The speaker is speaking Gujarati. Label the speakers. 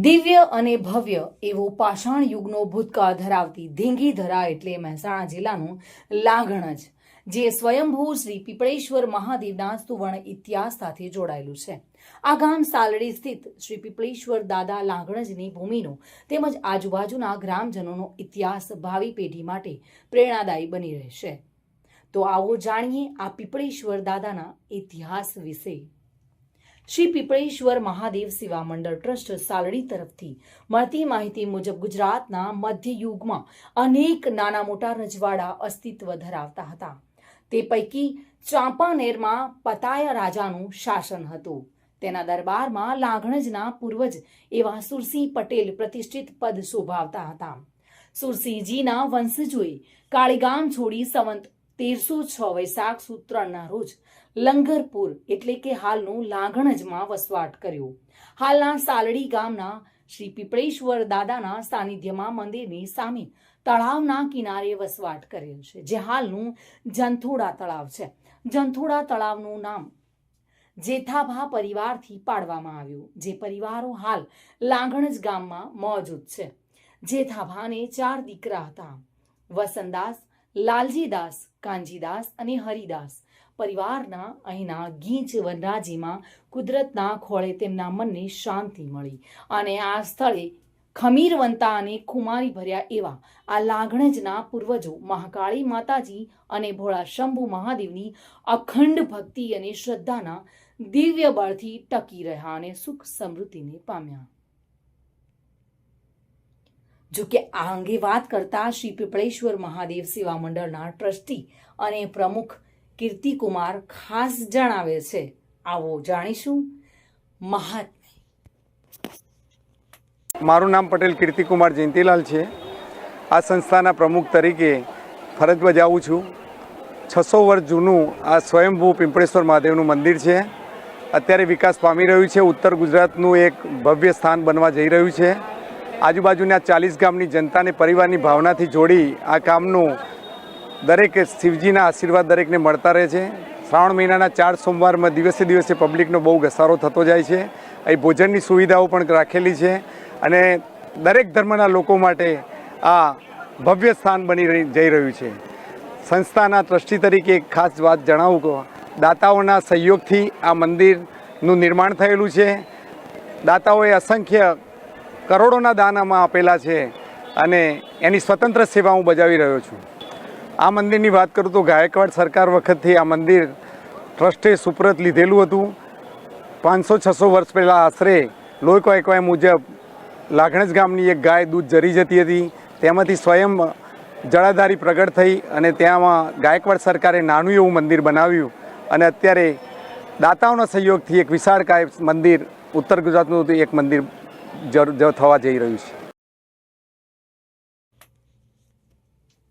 Speaker 1: દિવ્ય અને ભવ્ય એવો પાષાણ યુગનો ભૂતકાળ ધરાવતી ધીંગીધરા એટલે મહેસાણા જિલ્લાનું લાગણજ, જે સ્વયંભૂ શ્રી પીપળેશ્વર મહાદેવના સુવર્ણ ઇતિહાસ સાથે જોડાયેલું છે. આ ગામ સાલડી સ્થિત શ્રી પીપળેશ્વર દાદા લાગણજની ભૂમિનો તેમજ આજુબાજુના ગ્રામજનોનો ઇતિહાસ ભાવિ પેઢી માટે પ્રેરણાદાયી બની રહેશે. તો આવો જાણીએ આ પીપળેશ્વર દાદાના ઇતિહાસ વિશે. શ્રી પીપળેશ્વર મહાદેવ સેવા મંડળ ટ્રસ્ટ સાલડી તરફથી મળતી માહિતી મુજબ ગુજરાતના મધ્યયુગમાં અનેક નાના મોટા રજવાડા અસ્તિત્વ ધરાવતા હતા. તે પૈકી ચાંપાનેરમાં પતાયા રાજાનું શાસન હતું. તેના દરબારમાં લાગણજના પૂર્વજ એવા સુરસિંહ પટેલ પ્રતિષ્ઠિત પદ શોભાવતા હતા. સુરસિંહજીના વંશજોએ કાળીગામ છોડી સંવંત તેરસો છ વૈશાખ સૂત્રના રોજ લંગરપુર, એટલે કે હાલનું લાંઘણજમાં વસવાટ કર્યો. હાલના સાલડી ગામના શ્રી પીપળેશ્વર દાદાના સાનિધ્યમાં મંદિરની સામે તળાવના કિનારે વસવાટ કરેલ છે, જે હાલનું જંથોડા તળાવ છે. જંથોડા તળાવનું નામ જેથાભા પરિવારથી પાડવામાં આવ્યું, જે પરિવારો હાલ લાંગણજ ગામમાં મોજૂદ છે. જેથાભાને ચાર દીકરા હતા. વસંતદાસ, લાલજીદાસ કાંજીદાસ અને હરિદાસ. પરિવારના અહીંના ગીચ વનરાજીમાં કુદરતના ખોળે તેમના મનને શાંતિ મળી અને આ સ્થળે ખમીરવંતા અને ખુમારી ભર્યા એવા આ લાગણજના પૂર્વજો મહાકાળી માતાજી અને ભોળા શંભુ મહાદેવની અખંડ ભક્તિ અને શ્રદ્ધાના દિવ્ય બળથી ટકી રહ્યા અને સુખ સમૃદ્ધિને પામ્યા. જો કે આ અંગે વાત કરતા શ્રી પીપળેશ્વર મહાદેવ સેવા મંડળના ટ્રસ્ટી અને પ્રમુખ કીર્તિકુમાર ખાસ જણાવે છે. આવો જાણીશું મહાત્મ્ય.
Speaker 2: મારું નામ પટેલ કીર્તિકુમાર જયંતિલાલ છે. આ સંસ્થાના પ્રમુખ તરીકે ફરજ બજાવું છું. છસો વર્ષ જૂનું આ સ્વયંભૂ પિંપળેશ્વર મહાદેવનું મંદિર છે. અત્યારે વિકાસ પામી રહ્યું છે. ઉત્તર ગુજરાતનું એક ભવ્ય સ્થાન બનવા જઈ રહ્યું છે. આજુબાજુના ચાલીસ ગામની જનતાને પરિવારની ભાવનાથી જોડી આ કામનું દરેક શિવજીના આશીર્વાદ દરેકને મળતા રહે છે. શ્રાવણ મહિનાના ચાર સોમવારમાં દિવસે દિવસે પબ્લિકનો બહુ ઘસારો થતો જાય છે. અહીં ભોજનની સુવિધાઓ પણ રાખેલી છે અને દરેક ધર્મના લોકો માટે આ ભવ્ય સ્થાન બની જઈ રહ્યું છે. સંસ્થાના ટ્રસ્ટી તરીકે એક ખાસ વાત જણાવું કે દાતાઓના સહયોગથી આ મંદિરનું નિર્માણ થયેલું છે. દાતાઓએ અસંખ્ય કરોડોના દાનામાં આપેલા છે અને એની સ્વતંત્ર સેવા હું બજાવી રહ્યો છું. આ મંદિરની વાત કરું તો ગાયકવાડ સરકાર વખતથી આ મંદિર ટ્રસ્ટે સુપ્રત લીધેલું હતું. પાંચસો છસો વર્ષ પહેલાં આશરે લોક વાયકવાય મુજબ લાગણજ ગામની એક ગાય દૂધ જરી જતી હતી. તેમાંથી સ્વયં જળાધારી પ્રગટ થઈ અને ત્યાંમાં ગાયકવાડ સરકારે નાનું એવું મંદિર બનાવ્યું અને અત્યારે દાતાઓના સહયોગથી એક વિશાળકાય મંદિર ઉત્તર ગુજરાતનું એક મંદિર જ, થવા જઈ રહ્યું છે.